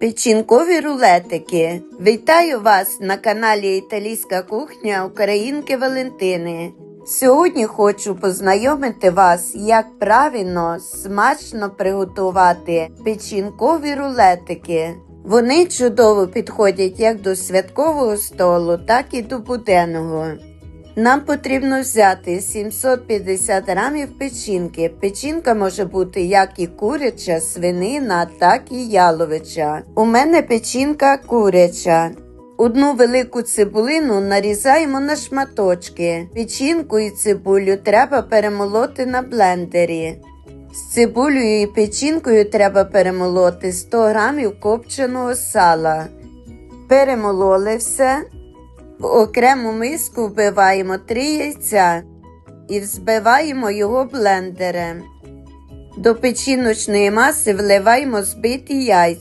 Печінкові рулетики. Вітаю вас на каналі Італійська кухня Українки Валентини. Сьогодні хочу познайомити вас, як правильно смачно приготувати печінкові рулетики. Вони чудово підходять як до святкового столу, так і до буденного. Нам потрібно взяти 750 грамів печінки. Печінка може бути як і куряча, свинина, так і яловича. У мене печінка куряча. Одну велику цибулину нарізаємо на шматочки. Печінку і цибулю треба перемолоти на блендері. З цибулею і печінкою треба перемолоти 100 грамів копченого сала. Перемололи все. В окрему миску вбиваємо 3 яйця і взбиваємо його блендером. До печіночної маси вливаємо збиті яйця.